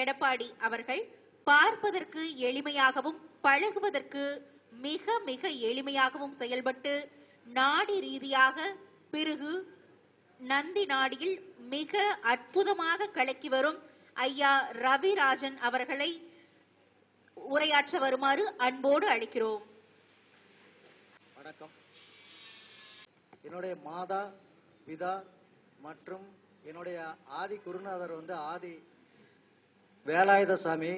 எடப்பாடி அவர்கள் பார்ப்பதற்கு எளிமையாகவும் பழகுவதற்கு மிக மிக எளிமையாகவும் செயல்பட்டு நாடி ரீதியாக பிறகு நந்தி நாடியில் மிக அற்புதமாக கலக்கி வரும் ஐயா ரவிராஜன் அவர்களை உரையாற்ற வருமாறு அன்போடு அழைக்கிறோம். வணக்கம். என்னுடைய மாதா பிதா மற்றும் என்னுடைய ஆதி குருநாதர் வந்து ஆதி வேலாயுத சாமி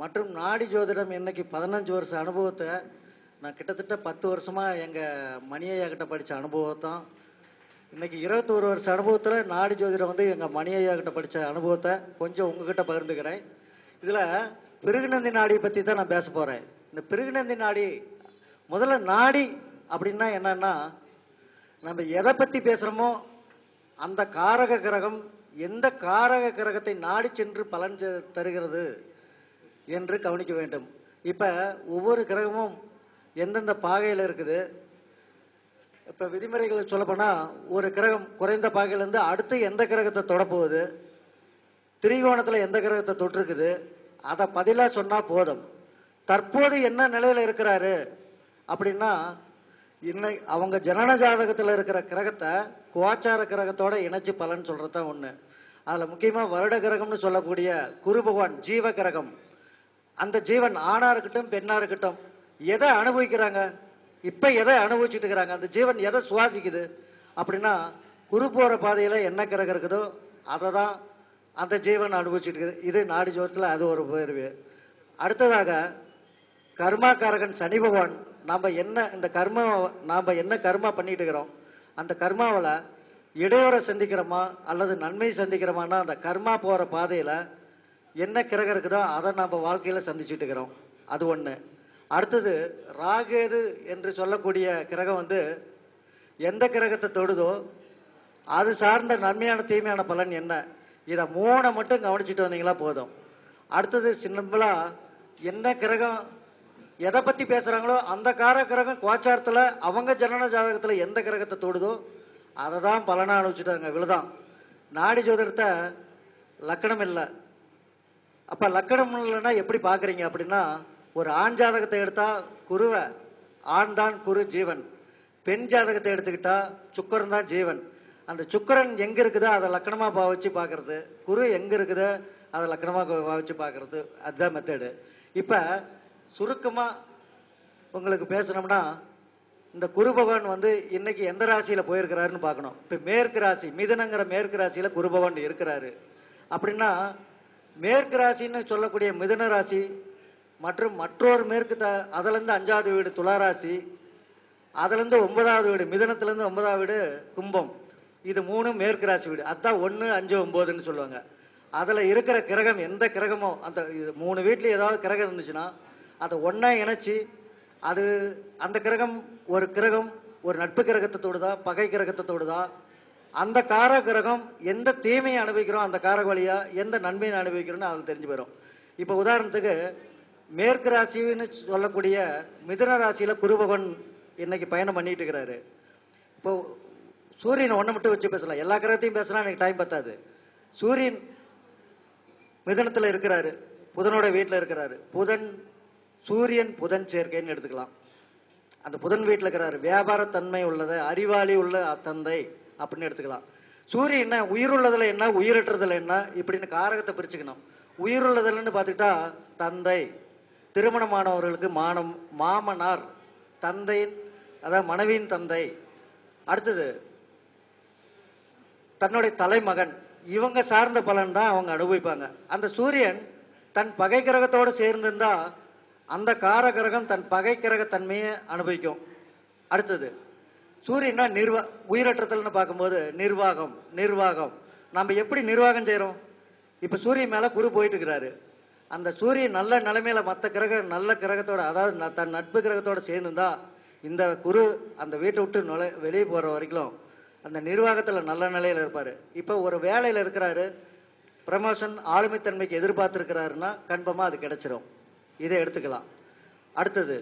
மற்றும் நாடி ஜோதிடம் இன்னைக்கு பதினஞ்சு வருஷ அனுபவத்தை நான் கிட்டத்தட்ட பத்து வருஷமா எங்க மணியையா கிட்ட படிச்ச அனுபவத்தான். இன்னைக்கு இருபத்தோரு வருஷ அனுபவத்தில் நாடி ஜோதிடம் வந்து எங்க மணியையா கிட்ட படிச்ச அனுபவத்தை கொஞ்சம் உங்ககிட்ட பகிர்ந்துக்கிறேன். இதுல பிருகுநந்தி நாடியை பத்தி தான் நான் பேச போறேன். இந்த பிருகுநந்தி நாடி முதல்ல நாடி அப்படின்னா என்னன்னா நம்ம எதை பத்தி பேசுறோமோ அந்த காரக கிரகம் எந்த காரக கிரகத்தை நாடி சென்று பலன் தருகிறது என்று கவனிக்க வேண்டும். இப்போ ஒவ்வொரு கிரகமும் எந்தெந்த பாகையில் இருக்குது? இப்போ விதிமுறைகளை சொல்லப்போனால் ஒரு கிரகம் குறைந்த பாகையிலேருந்து அடுத்து எந்த கிரகத்தை தொடப்போகுது? திரிகோணத்தில் எந்த கிரகத்தை தொட்டிருக்குது? அதை பதிலாக சொன்னால் போதும். தற்போது என்ன நிலையில் இருக்கிறாரு? அப்படின்னா இன்னை அவங்க ஜனன ஜாதகத்தில் இருக்கிற கிரகத்தை கோச்சார கிரகத்தோட இணைச்சு பலன் சொல்றது தான் ஒன்று அதில் முக்கியமாக வருட கிரகம்னு சொல்லக்கூடிய குரு பகவான் ஜீவ கிரகம். அந்த ஜீவன் ஆணா இருக்கட்டும் பெண்ணா இருக்கட்டும் எதை அனுபவிக்கிறாங்க? இப்போ எதை அனுபவிச்சுட்டு இருக்கிறாங்க? அந்த ஜீவன் எதை சுவாசிக்குது? அப்படின்னா குரு போகிற பாதையில் என்ன கிரகம் இருக்குதோ அதை தான் அந்த ஜீவன் அனுபவிச்சுட்டு இருக்குது. இது நாடி ஜோரத்துல அது ஒரு பேர்வு அடுத்ததாக கர்மாக்காரகன் சனி பகவான் நாம் என்ன இந்த கர்ம நாம் என்ன கர்மா பண்ணிட்டு இருக்கிறோம் அந்த கர்மாவில் இடையூறை சந்திக்கிறோமா அல்லது நன்மை சந்திக்கிறோமான்னா அந்த கர்மா போகிற பாதையில் என்ன கிரகம் இருக்குதோ அதை நம்ம வாழ்க்கையில் சந்திச்சுட்டு இருக்கிறோம் அது ஒன்று அடுத்தது ராகேது என்று சொல்லக்கூடிய கிரகம் வந்து எந்த கிரகத்தை தொடுதோ அது சார்ந்த நன்மையான தீமையான பலன் என்ன? இதை மூணை மட்டும் கவனிச்சுட்டு வந்தீங்களா போதும். அடுத்தது சின்னம்பலாக என்ன கிரகம் எதை பத்தி பேசுறாங்களோ அந்த கார கிரகம் கோச்சாரத்துல அவங்க ஜனன ஜாதகத்துல எந்த கிரகத்தை தொடுதோ அதை தான் பலனா அனுப்பிச்சுட்டாங்க விழுதான் நாடி ஜோதிடத்தை லக்கணம் இல்லை. அப்ப லக்கணம் இல்லைன்னா எப்படி பாக்குறீங்க அப்படின்னா ஒரு ஆண் ஜாதகத்தை எடுத்தா குருவை ஆண் தான் குரு ஜீவன். பெண் ஜாதகத்தை எடுத்துக்கிட்டா சுக்கரன் தான் ஜீவன். அந்த சுக்கரன் எங்க இருக்குதோ அதை லக்கணமா பாவிச்சு பாக்குறது குரு எங்க இருக்குதோ அதை லக்கணமா பாவிச்சு பாக்குறது அதுதான் மெத்தடு இப்போ சுருக்கமா உங்களுக்கு பேசணும்னா இந்த குரு பகவான் வந்து இன்னைக்கு எந்த ராசியில போயிருக்கிறாருன்னு பார்க்கணும். இப்ப மேற்கு ராசி மிதனங்கிற மேற்கு ராசியில குரு பகவான் இருக்கிறாரு. அப்படின்னா மேற்கு ராசின்னு சொல்லக்கூடிய மிதன ராசி மற்றும் மற்றொரு மேற்கு த அதுலேருந்து அஞ்சாவது வீடு துளாராசி அதுலேருந்து ஒன்பதாவது வீடு மிதனத்துலேருந்து ஒன்பதாவது வீடு கும்பம். இது மூணு மேற்கு ராசி வீடு. அதான் ஒன்று அஞ்சு ஒம்போதுன்னு சொல்லுவாங்க. அதில் இருக்கிற கிரகம் எந்த கிரகமோ அந்த இது மூணு வீட்டில் ஏதாவது கிரகம் இருந்துச்சுன்னா அதை ஒன்றா இணைச்சு அது அந்த கிரகம் ஒரு கிரகம் ஒரு நட்பு கிரகத்தை தொடுதா பகை கிரகத்தை தொடுதா அந்த கார கிரகம் எந்த தீமையை அனுபவிக்கிறோம் அந்த காரக வழியா எந்த நன்மையை அனுபவிக்கிறோம்னு அது தெரிஞ்சு போயிடும் இப்போ உதாரணத்துக்கு மேற்கு ராசின்னு சொல்லக்கூடிய மிதுன ராசியில குருபகன் இன்னைக்கு பயணம் பண்ணிட்டு இருக்கிறாரு. இப்போ சூரியன் ஒன்றை மட்டும் வச்சு பேசலாம். எல்லா கிரகத்தையும் பேசலாம் எனக்கு டைம் பத்தாது. சூரியன் மிதனத்துல இருக்கிறாரு. புதனோட வீட்டில் இருக்கிறாரு. புதன் சூரியன் புதன் சேர்க்கைன்னு எடுத்துக்கலாம். அந்த புதன் வீட்டில் இருக்கிறாரு. வியாபார தன்மை உள்ளது அறிவாளி உள்ள தந்தை அப்படின்னு எடுத்துக்கலாம். சூரியன் என்ன உள்ளதில் என்ன உயிரற்றதுல என்ன இப்படின்னு காரகத்தை பிரிச்சுக்கணும். உயிருள்ளதுலன்னு பார்த்துக்கிட்டா தந்தை திருமணமானவர்களுக்கு மானம் மாமனார் தந்தையின் அதாவது மனைவியின் தந்தை. அடுத்தது தன்னுடைய தலைமகன். இவங்க சார்ந்த பலன் தான் அவங்க அனுபவிப்பாங்க. அந்த சூரியன் தன் பகை கிரகத்தோடு சேர்ந்திருந்தா அந்த கார கிரகம் தன் பகை கிரக தன்மையை அனுபவிக்கும். அடுத்தது சூரியனா நிர்வா உயிரற்றத்தல்னு பார்க்கும்போது நிர்வாகம் நிர்வாகம். நம்ம எப்படி நிர்வாகம் செய்கிறோம் இப்ப சூரியன் மேல குரு போயிட்டு இருக்கிறாரு அந்த சூரியன் நல்ல நிலைமையில மற்ற கிரகம் நல்ல கிரகத்தோட அதாவது தன் நட்பு கிரகத்தோட சேர்ந்துருந்தா இந்த குரு அந்த வீட்டை விட்டு நுழை வெளியே போற வரைக்கும் அந்த நிர்வாகத்துல நல்ல நிலையில இருப்பாரு. இப்ப ஒரு வேலையில இருக்கிறாரு ப்ரமோஷன் ஆளுமைத்தன்மைக்கு எதிர்பார்த்திருக்கிறாருன்னா கன்ஃபார்மா அது கிடைச்சிரும். இதை எடுத்துக்கலாம். அடுத்தது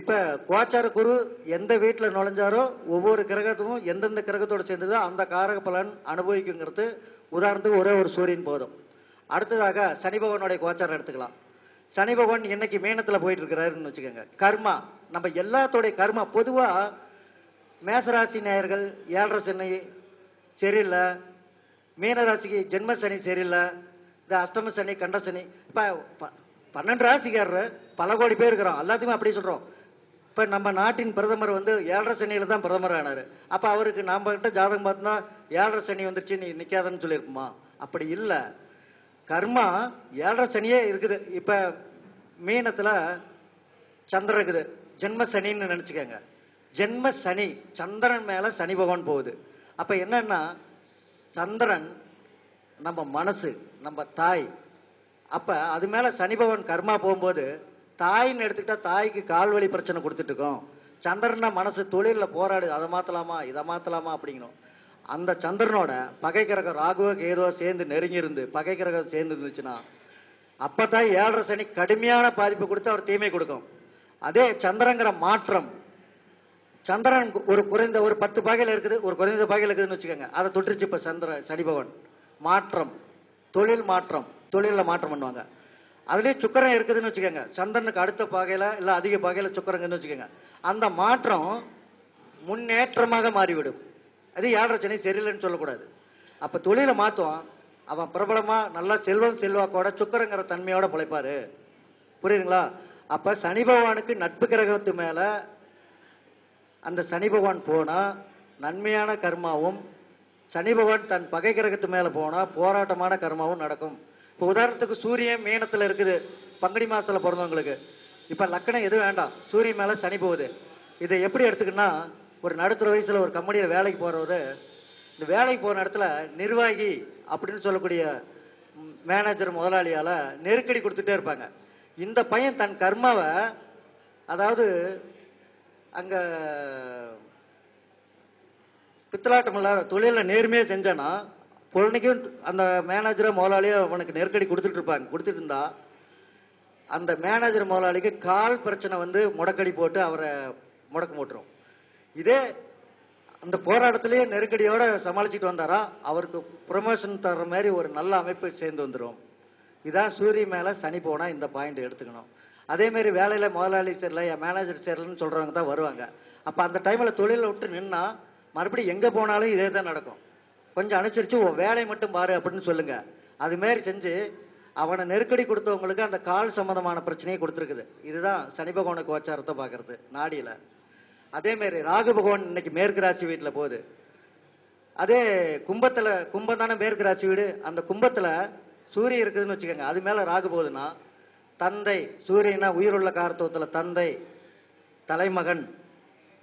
இப்ப கோச்சார குரு எந்த வீட்டில் நுழைஞ்சாரோ ஒவ்வொரு கிரகத்தும் எந்தெந்த கிரகத்தோட சேர்ந்ததோ அந்த காரக பலன் அனுபவிக்குங்கிறது உதாரணத்துக்கு ஒரே ஒரு சூரியன் போதும். அடுத்ததாக சனி பகவானுடைய கோச்சாரம் எடுத்துக்கலாம். சனி பகவான் இன்னைக்கு மீனத்துல போயிட்டு இருக்கிறாருன்னு வச்சுக்கோங்க. கர்மா நம்ம எல்லாத்தோடைய கர்மா பொதுவாக மேசராசி நேயர்கள் ஏழரை சனி சரியில்லை மீனராசிக்கு ஜென்ம சனி சரியில்லை இந்த அஷ்டம சனி கண்ட சனி இப்போ பன்னெண்டு ராசிக்காரர் பல கோடி பேர் இருக்கிறோம். எல்லாத்தையுமே அப்படி சொல்கிறோம் இப்போ நம்ம நாட்டின் பிரதமர் வந்து ஏழரை சனியில் தான் பிரதமர் ஆனார். அப்போ அவருக்கு நாம் கிட்ட ஜாதகம் பார்த்தோம்னா ஏழரை சனி வந்துருச்சு நீ நிற்காதன்னு சொல்லியிருக்குமா? அப்படி இல்லை. கர்மா ஏழரை சனியே இருக்குது. இப்போ மீனத்தில் சந்திரன் இருக்குது. ஜென்ம சனின்னு நினச்சிக்கோங்க. ஜென்ம சனி சந்திரன் மேலே சனி பகவான் போகுது. அப்போ என்னன்னா சந்திரன் நம்ம மனசு நம்ம தாய் அப்போ அது மேலே சனி பகவான் கர்மா போகும்போது தாயின்னு எடுத்துக்கிட்டா தாய்க்கு கால்வழி பிரச்சனை கொடுத்துட்டு சந்திரனா மனசு தொழிலில் போராடு அதை மாற்றலாமா இதை மாற்றலாமா அப்படிங்கணும். அந்த சந்திரனோட பகை கிரகம் ராகுவ கேதுவோ சேர்ந்து நெருங்கி இருந்து பகை கிரகம் சேர்ந்து இருந்துச்சுன்னா அப்பதான் ஏழரை சனி கடுமையான பாதிப்பு கொடுத்து அவர் தீமை கொடுக்கும். அதே சந்திரங்கிற மாற்றம் சந்திரன் ஒரு குறைந்த ஒரு பத்து பகையில் இருக்குது ஒரு குறைந்த பகையில் இருக்குதுன்னு வச்சுக்கோங்க. அதை தொட்டுருச்சு இப்ப சந்திர சனி பகவான். மாற்றம் தொழில் மாற்றம். தொழிலில் மாற்றம் பண்ணுவாங்க. அதுலேயே சுக்கரம் இருக்குதுன்னு வச்சுக்கோங்க. சந்திரனுக்கு அடுத்த பகையில் இல்லை அதிக பகையில் சுக்கரங்கன்னு வச்சுக்கோங்க. அந்த மாற்றம் முன்னேற்றமாக மாறிவிடும். அது ஏழரை சனி சரியில்லைன்னு சொல்லக்கூடாது. அப்போ தொழிலை மாத்துவான். அவன் பிரபலமாக நல்லா செல்வம் செல்வாக்கோட சுக்கரங்கிற தன்மையோட பிழைப்பார். புரியுதுங்களா? அப்போ சனி பகவானுக்கு நட்பு கிரகத்து மேலே அந்த சனி பகவான் போனால் நன்மையான கர்மாவும் சனி பகவான் தன் பகை கிரகத்து மேலே போனால் போராட்டமான கர்மாவும் நடக்கும். இப்போ உதாரணத்துக்கு சூரியன் மீனத்தில் இருக்குது. பங்குனி மாதத்தில் பிறந்தவங்களுக்கு இப்போ லக்கணம் எதுவும் வேண்டாம். சூரியன் மேலே சனி போகுது. இதை எப்படி எடுத்துக்கின்னா ஒரு நடுத்தர வயசில் ஒரு கம்பெனியில் வேலைக்கு போகிறவர் இந்த வேலைக்கு போன இடத்துல நிர்வாகி அப்படின்னு சொல்லக்கூடிய மேனேஜர் முதலாளியால் நெருக்கடி கொடுத்துட்டே இருப்பாங்க. இந்த பையன் தன் கர்மாவை அதாவது அங்கே பித்தலாட்டம் இல்லாத தொழிலில் நேர்மையாக செஞ்சானா பொழுதுக்கும் அந்த மேனேஜரோ முதலாளியோ அவனுக்கு நெருக்கடி கொடுத்துட்டு இருப்பாங்க. கொடுத்துட்டு இருந்தா அந்த மேனேஜர் முதலாளிக்கு கால் பிரச்சனை வந்து முடக்கடி போட்டு அவரை முடக்க போட்டுரும். இதே அந்த போராட்டத்திலேயே நெருக்கடியோட சமாளிச்சுட்டு வந்தாரா அவருக்கு ப்ரொமோஷன் தர்ற மாதிரி ஒரு நல்ல அமைப்பு சேர்ந்து வந்துடும் இதான் சூரிய மேல சனி போனா இந்த பாயிண்ட் எடுத்துக்கணும். அதே மாதிரி வேலையில முதலாளி சரியில்லை என் மேனேஜர் சரியில்லைன்னு சொல்றவங்க தான் வருவாங்க. அப்ப அந்த டைம்ல தொழிலை விட்டு நின்னா மறுபடியும் எங்க போனாலும் இதே தான் நடக்கும். கொஞ்சம் அனுசரிச்சு உன் வேலையை மட்டும் பாரு அப்படின்னு சொல்லுங்க. அது மாரி செஞ்சு அவனை நெருக்கடி கொடுத்தவங்களுக்கு அந்த கால் சம்பந்தமான பிரச்சனையை கொடுத்துருக்குது. இதுதான் சனி பகவான கோச்சாரத்தை பார்க்கறது நாடியில. அதே ராகு பகவான் இன்னைக்கு மேற்கு ராசி வீட்டுல போகுது. அதே கும்பத்துல கும்பம் தானே மேற்கு ராசி வீடு. அந்த கும்பத்துல சூரியன் இருக்குதுன்னு வச்சுக்கோங்க. அது மேல ராகு போகுதுன்னா தந்தை சூரியனா உயிருள்ள காரத்துவத்துல தந்தை தலைமகன்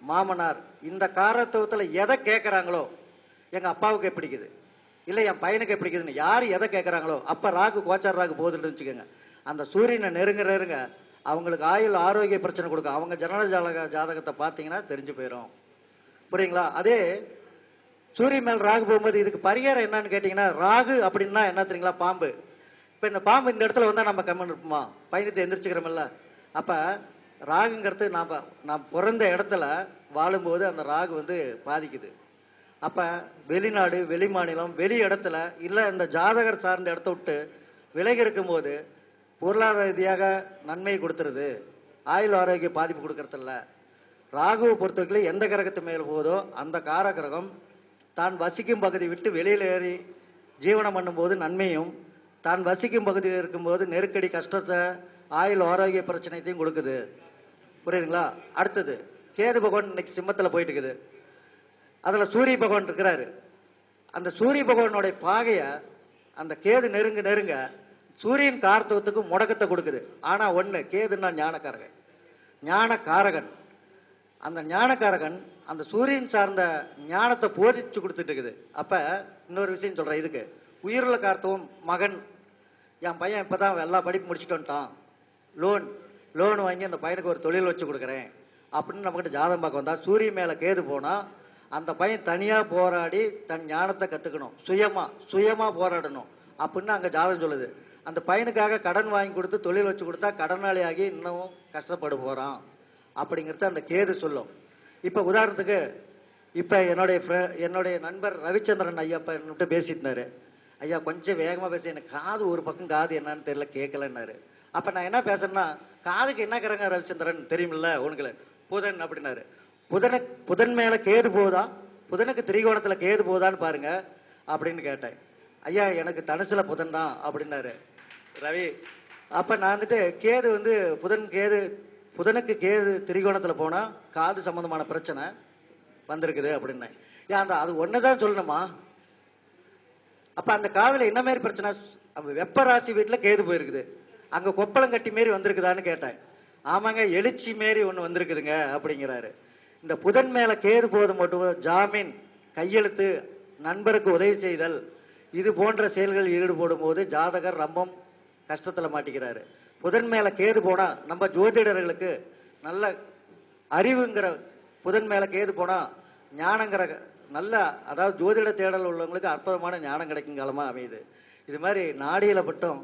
மாமனார் இந்த காரத்துவத்துல எதை கேட்கறாங்களோ எங்க அப்பாவுக்கு பிடிக்குது இல்லை என் பையனுக்கு எப்படிக்குதுன்னு யார் எதை கேட்கறாங்களோ அப்ப ராகு கோச்சார் ராகு போகுதுன்னு வச்சுக்கோங்க அந்த சூரியனை நெருங்க நெருங்க அவங்களுக்கு ஆயுள் ஆரோக்கிய பிரச்சனை கொடுக்கும். அவங்க ஜனன ஜாதக ஜாதகத்தை பார்த்தீங்கன்னா தெரிஞ்சு போயிடும் புரியுங்களா? அதே சூரிய மேல் ராகு போகும்போது இதுக்கு பரிகாரம் என்னன்னு கேட்டீங்கன்னா ராகு அப்படின்னா என்ன தெரியுங்களா? பாம்பு. இப்ப இந்த பாம்பு இந்த இடத்துல வந்தா நம்ம கம்மன் இருப்போமா? பயந்துட்டு எந்திரிச்சுக்கிறோம்ல. அப்ப ராகுங்கிறது நாம நாம் பிறந்த இடத்துல வாழும்போது அந்த ராகு வந்து பாதிக்குது. அப்ப வெளிநாடு வெளி மாநிலம் வெளி இடத்துல இல்ல இந்த ஜாதகர் சார்ந்த இடத்த விட்டு விலகி இருக்கும்போது பொருளாதார ரீதியாக நன்மை கொடுத்துருது. ஆயுள் ஆரோக்கிய பாதிப்பு கொடுக்கறதில்ல. ராகுவை பொறுத்தவரைக்கும் எந்த கிரகத்து மேல் போதோ அந்த கார கிரகம் தான் வசிக்கும் பகுதி விட்டு வெளியில் ஏறி ஜீவனம் பண்ணும்போது நன்மையும் தான் வசிக்கும் பகுதியில் இருக்கும்போது நெருக்கடி கஷ்டத்தை ஆயுள் ஆரோக்கிய பிரச்சனையத்தையும் கொடுக்குது. புரியுதுங்களா? அடுத்தது கேது பகவான் இன்னைக்கு சிம்மத்தில் போயிட்டு இருக்குது. அதில் சூரிய பகவான் இருக்கிறாரு. அந்த சூரிய பகவானுடைய பாகைய அந்த கேது நெருங்க நெருங்க சூரியன் கார்த்தவத்துக்கு முடக்கத்தை கொடுக்குது. ஆனால் ஒன்று கேதுன்னா ஞானக்காரகன். ஞானக்காரகன். அந்த ஞானக்காரகன் அந்த சூரியன் சார்ந்த ஞானத்தை போதிச்சு கொடுத்துட்டு இருக்குது. அப்போ இன்னொரு விஷயம் சொல்கிறேன் இதுக்கு. உயிருள்ள கார்த்தவம் மகன். என் பையன் இப்போ தான் எல்லா படிப்பு முடிச்சுட்டு வந்துட்டான். லோன் லோன் வாங்கி அந்த பையனுக்கு ஒரு தொழில் வச்சு கொடுக்குறேன். அப்படின்னு நம்மகிட்ட ஜாதகம் பார்க்க வந்தால் சூரியன் மேலே கேது போனால் அந்த பையன் தனியாக போராடி தன் ஞானத்தை கற்றுக்கணும் சுயமாக சுயமாக போராடணும். அப்படின்னு அங்கே ஜாதகம் சொல்லுது. அந்த பையனுக்காக கடன் வாங்கி கொடுத்து தொழில் வச்சு கொடுத்தா கடனாளி ஆகி இன்னமும் கஷ்டப்பட போகிறான் அப்படிங்கிறது அந்த கேது சொல்லும். இப்போ உதாரணத்துக்கு இப்போ என்னுடைய ஃப்ரெ என்னுடைய நண்பர் ரவிச்சந்திரன் ஐயா இப்ப என்கிட்ட பேசிட்டு ஐயா கொஞ்சம் வேகமாக பேச. எனக்கு காது ஒரு பக்கம் காது என்னன்னு தெரியல கேட்கலன்னாரு அப்போ நான் என்ன பேசுறேன்னா காதுக்கு என்ன கிறங்க ரவிச்சந்திரன்? தெரியுமில்ல உனக்கு. புதன் அப்படின்னாரு புதனை புதன் மேல கேது போதா? புதனுக்கு திரிகோணத்துல கேது போதான்னு பாருங்க அப்படின்னு கேட்டேன். ஐயா எனக்கு தனுசுல புதன் தான் அப்படின்னாரு. ரவி அப்ப நான் வந்துட்டு கேது வந்து புதன் கேது புதனுக்கு கேது திரிகோணத்துல போனா காது சம்பந்தமான பிரச்சனை வந்திருக்குது அப்படின்னேன். ஏன் அந்த அது ஒண்ணுதான் சொல்லணுமா? அப்ப அந்த காதுல என்ன மாதிரி பிரச்சனை? வெப்ப ராசி வீட்டுல கேது போயிருக்குது. அங்க கொப்பளம் கட்டி மாரி வந்திருக்குதான்னு கேட்டேன். ஆமாங்க எழுச்சி மாரி ஒண்ணு வந்திருக்குதுங்க அப்படிங்கிறாரு. இந்த புதன் மேல கேது போது மட்டும் ஜாமீன் கையெழுத்து நண்பருக்கு உதவி செய்தல் இது போன்ற செயல்கள் ஈடுபடும் போது ஜாதகர் ரொம்பம் கஷ்டத்துல மாட்டிக்கிறாரு. புதன் மேல கேது போனா நம்ம ஜோதிடர்களுக்கு நல்ல அறிவுங்கிற புதன் மேல கேது போனா ஞானங்கிற நல்ல அதாவது ஜோதிட தேடல் உள்ளவங்களுக்கு அற்புதமான ஞானம் கிடைக்கும் காலமா அமையுது. இது மாதிரி நாடியில மட்டும்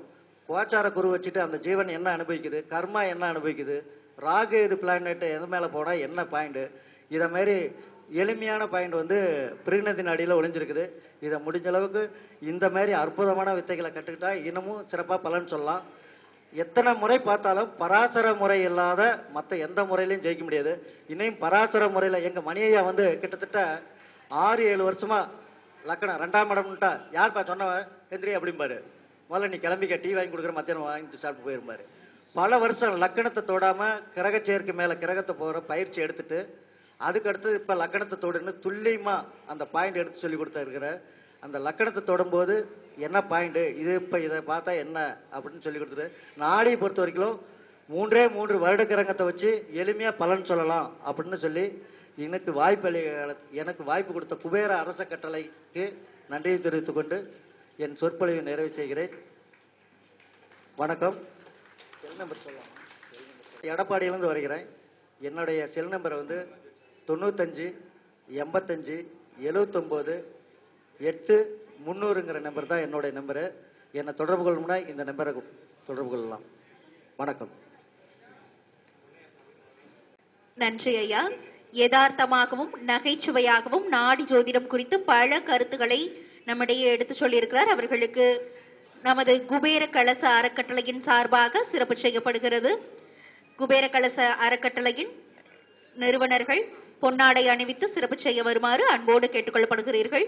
கோச்சார குரு வச்சுட்டு அந்த ஜீவன் என்ன அனுபவிக்குது? கர்மா என்ன அனுபவிக்குது? ராகு இது பிளானட் எது மேலே போனால் என்ன பாயிண்ட் இதை மாதிரி எளிமையான பாயிண்ட் வந்து பிரிநதி அடியில் ஒளிஞ்சிருக்குது. இதை முடிஞ்ச அளவுக்கு இந்த மாதிரி அற்புதமான வித்தைகளை கற்றுக்கிட்டா இன்னமும் சிறப்பாக பலன் சொல்லலாம். எத்தனை முறை பார்த்தாலும் பராசர முறை இல்லாத மற்ற எந்த முறையிலையும் ஜெயிக்க முடியாது. இன்னும் பராசர முறையில் எங்கள் மணியையா வந்து கிட்டத்தட்ட ஆறு ஏழு வருஷமா லக்கணம் ரெண்டாம் இடம்ட்டா யார்ப்பா சொன்னவன் எந்திரி அப்படிம்பாரு. முதல்ல நீ கிளம்பிக்க டீ வாங்கி கொடுக்குற மத்தியானம் வாங்கிட்டு சாப்பிட்டு போயிருப்பாரு பல வருஷம் லக்கணத்தை தொடாம கிரக மேலே மேல கிரகத்தை போற பயிற்சி எடுத்துட்டு அதுக்கு அடுத்து இப்ப லக்கணத்தை தொடுன்னு துல்லியமா அந்த பாயிண்ட் எடுத்து சொல்லி கொடுத்தா அந்த லக்கணத்தை தொடும்போது என்ன பாயிண்ட் இது இப்ப இதை பார்த்தா என்ன அப்படின்னு சொல்லி கொடுத்துரு நாடியை பொறுத்த வரைக்கும் மூன்றே மூன்று வருட கிரகத்தை வச்சு எளிமையா பலன் சொல்லலாம் அப்படின்னு சொல்லி எனக்கு வாய்ப்பு எனக்கு வாய்ப்பு கொடுத்த குபேர அரச கட்டளைக்கு நன்றியை தெரிவித்துக் கொண்டு என் சொற்பொழிவை நிறைவு செய்கிறேன். வணக்கம். செல் நம்பர் சொல்லலாம். எடப்பாடியிலிருந்து வருகிறேன். என்னுடைய செல் நம்பர் வந்து தொண்ணூத்தஞ்சு எண்பத்தஞ்சு எழுவத்தொம்போது எட்டு முந்நூறுங்கிற நம்பர் தான் என்னுடைய நம்பரு என்னை தொடர்பு கொள்ளணும்னா இந்த நம்பரை தொடர்பு கொள்ளலாம். வணக்கம். நன்றி ஐயா. யதார்த்தமாகவும் நகைச்சுவையாகவும் நாடி ஜோதிடம் குறித்து பல கருத்துக்களை நம்மிடையே எடுத்து சொல்லியிருக்கிறார். அவர்களுக்கு நமது குபேர கலச அறக்கட்டளையின் சார்பாக சிறப்பு செய்யப்படுகிறது. குபேர கலச அறக்கட்டளையின் நிறுவனர்கள் பொன்னாடை அணிவித்து சிறப்பு செய்ய வருமாறு அன்போடு கேட்டுக்கொள்ளப்படுகிறீர்கள்.